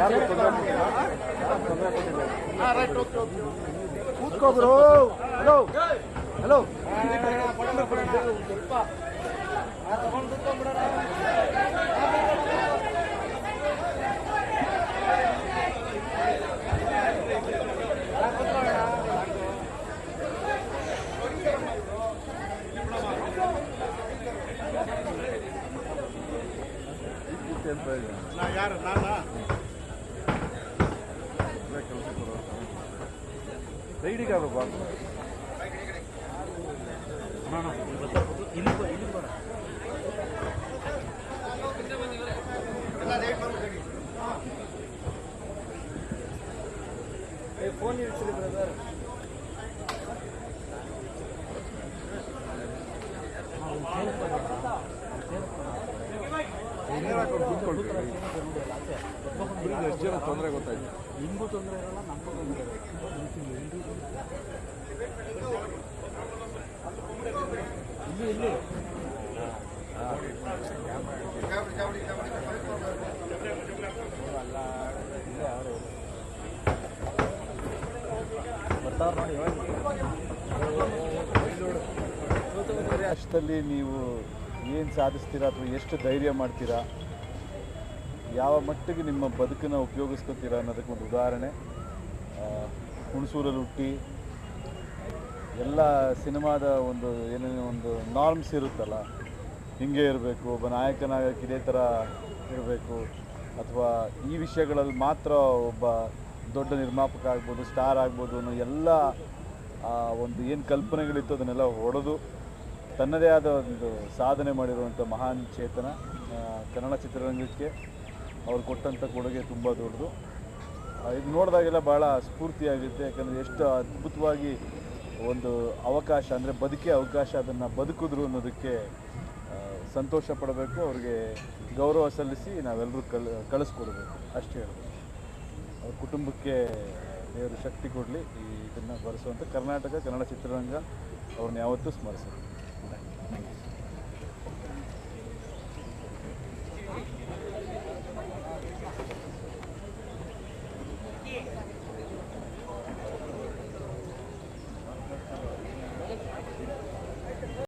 ಯಾರು ಕೂತ್ಕೋ bro hello hello ಯಾರು ನಾನಾ ರೈಡಿಗೆ ಆಗ್ಬೇಕು ಫೋನ್ ಇಡ್ಸಿರಿ ಬ್ರದರ್ ಎಷ್ಟು ಜನ ತೊಂದರೆ ಗೊತ್ತಾಯ್ತು? ನಿಮಗೂ ತೊಂದರೆ ಇರಲ್ಲ ನಮಗೂ ತೊಂದರೆ ಇಲ್ಲಿ ಇಲ್ಲಿ. ಬರ್ತಾವ್ರು ನೋಡಿ ಅಷ್ಟಲ್ಲಿ ನೀವು ಏನು ಸಾಧಿಸ್ತೀರಾ ಅಥವಾ ಎಷ್ಟು ಧೈರ್ಯ ಮಾಡ್ತೀರಾ? ಯಾವ ಮಟ್ಟಿಗೆ ನಿಮ್ಮ ಬದುಕನ್ನು ಉಪಯೋಗಿಸ್ಕೊತೀರಾ ಅನ್ನೋದಕ್ಕೆ ಒಂದು ಉದಾಹರಣೆ. ಹುಣಸೂರಲ್ಲಿ ಹುಟ್ಟಿ ಎಲ್ಲ ಸಿನಿಮಾದ ಒಂದು ಏನೇನು ಒಂದು ನಾರ್ಮ್ಸ್ ಇರುತ್ತಲ್ಲ, ಹಿಂಗೆ ಇರಬೇಕು, ಒಬ್ಬ ನಾಯಕನಾಗಕ್ಕೆ ಇದೇ ಥರ ಇರಬೇಕು, ಅಥವಾ ಈ ವಿಷಯಗಳಲ್ಲಿ ಮಾತ್ರ ಒಬ್ಬ ದೊಡ್ಡ ನಿರ್ಮಾಪಕ ಆಗ್ಬೋದು ಸ್ಟಾರ್ ಆಗ್ಬೋದು ಅನ್ನೋ ಎಲ್ಲ ಒಂದು ಏನು ಕಲ್ಪನೆಗಳಿತ್ತು ಅದನ್ನೆಲ್ಲ ಹೊಡೆದು ತನ್ನದೇ ಆದ ಒಂದು ಸಾಧನೆ ಮಾಡಿರುವಂಥ ಮಹಾನ್ ಚೇತನ ಕನ್ನಡ ಚಿತ್ರರಂಗಕ್ಕೆ. ಅವ್ರು ಕೊಟ್ಟಂಥ ಕೊಡುಗೆ ತುಂಬ ದೊಡ್ಡದು. ಇದು ನೋಡಿದಾಗೆಲ್ಲ ಭಾಳ ಸ್ಫೂರ್ತಿಯಾಗುತ್ತೆ ಯಾಕಂದರೆ ಎಷ್ಟು ಅದ್ಭುತವಾಗಿ ಒಂದು ಅವಕಾಶ, ಅಂದರೆ ಬದುಕೇ ಅವಕಾಶ ಅದನ್ನು ಬದುಕಿದ್ರು ಅನ್ನೋದಕ್ಕೆ ಸಂತೋಷ ಪಡಬೇಕು, ಅವ್ರಿಗೆ ಗೌರವ ಸಲ್ಲಿಸಿ ನಾವೆಲ್ಲರೂ ಕಲ್, ಕಳಿಸ್ಕೊಡ್ಬೇಕು. ಅಷ್ಟೇ ಹೇಳ್ಬೋದು. ಅವ್ರ ಕುಟುಂಬಕ್ಕೆ ದೇವರು ಶಕ್ತಿ ಕೊಡಲಿ. ಈ ಇದನ್ನು ಬರೆಸುವಂಥ ಕರ್ನಾಟಕ, ಕನ್ನಡ ಚಿತ್ರರಂಗ ಅವ್ರನ್ನ ಯಾವತ್ತೂ ಸ್ಮರಿಸಬೇಕು